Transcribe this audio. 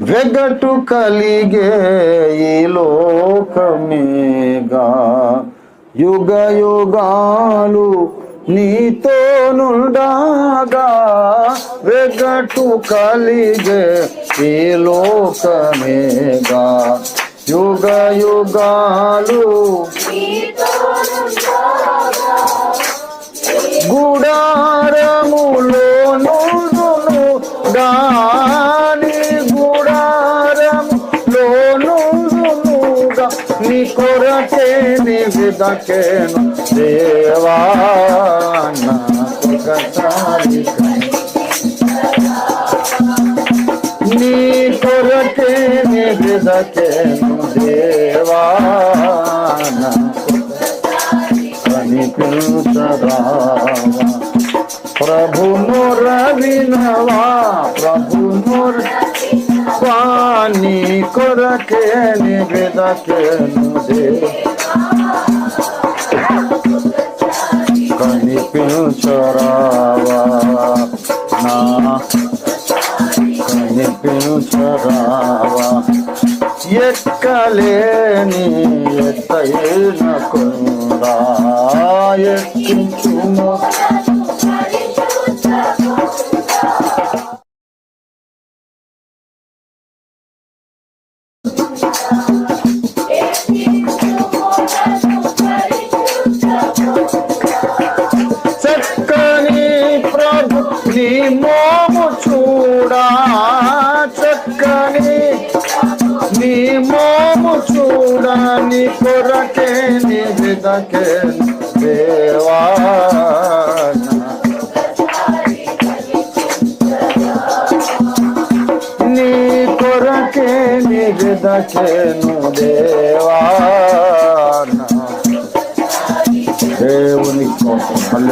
వెగటు కలిగే ఈ లోకమేగా. యుగ యుగాలు నీతో నుండాగా. వెగటు కలిగే ఈ లోకమేగా. యుగ యుగాలు గుడారములో నుండును నీ కొరకే నీ విదకేను దేవా నీ కొరకే నీ విదకేను దేవా కనిపించరావా ప్రభు మొర వినవా ప్రభు మొర పాని కొరకే నివేదకేను దే కనిపించరావా నా. కనిపించరావా. ఎక్కలేని ఎత్తైన కొండా. ఎక్కించుము. మోము చూడా చక్కని. నీ మోము చూడా నీ కొరకే నీ విదకే దేవా. నీ కొరకే నీ విదకేను దేవా. దేవుని కోసం